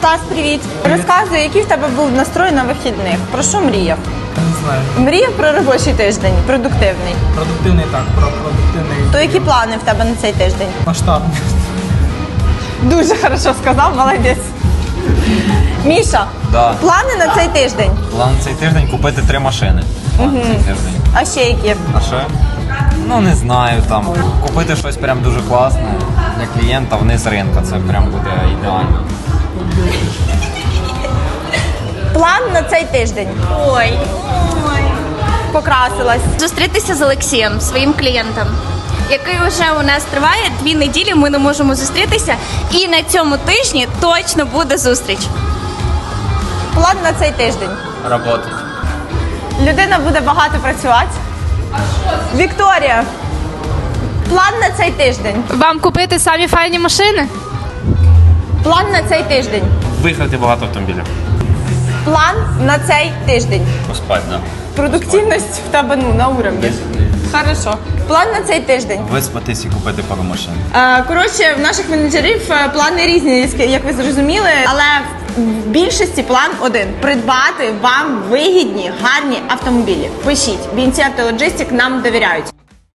Стас, привіт. Розказуй, який в тебе був настрой на вихідних. Про що мріяв? Не знаю. Мріяв про робочий тиждень, продуктивний. Продуктивний так, про продуктивний То які плани в тебе на цей тиждень? масштабний. Дуже хорошо сказав, молодець. Міша, Да. плани на цей тиждень. План цей тиждень купити три машини. План цей тиждень. А ще які? А ще? Ну не знаю, там купити щось прям дуже класне для клієнта вниз ринка. Це прям буде ідеально. План на цей тиждень. Ой. ой. Покрасилась. Зустрітися з Олексієм, своїм клієнтом, який вже у нас триває дві неділі. Ми не можемо зустрітися. І на цьому тижні точно буде зустріч. План на цей тиждень. Роботи. Людина буде багато працювати. Вікторія. План на цей тиждень. Вам купити самі файні машини? План на цей тиждень. Виграти багато автомобілів. План на цей тиждень. Поспать, да. Продуктивність в тебе ну, на уровні. Хорошо. План на цей тиждень. Виспатись і купити пару машин. Е, Коротше, в наших менеджерів е, плани різні, як ви зрозуміли, але в більшості план один: придбати вам вигідні, гарні автомобілі. Пишіть, бінці автологистик нам довіряють.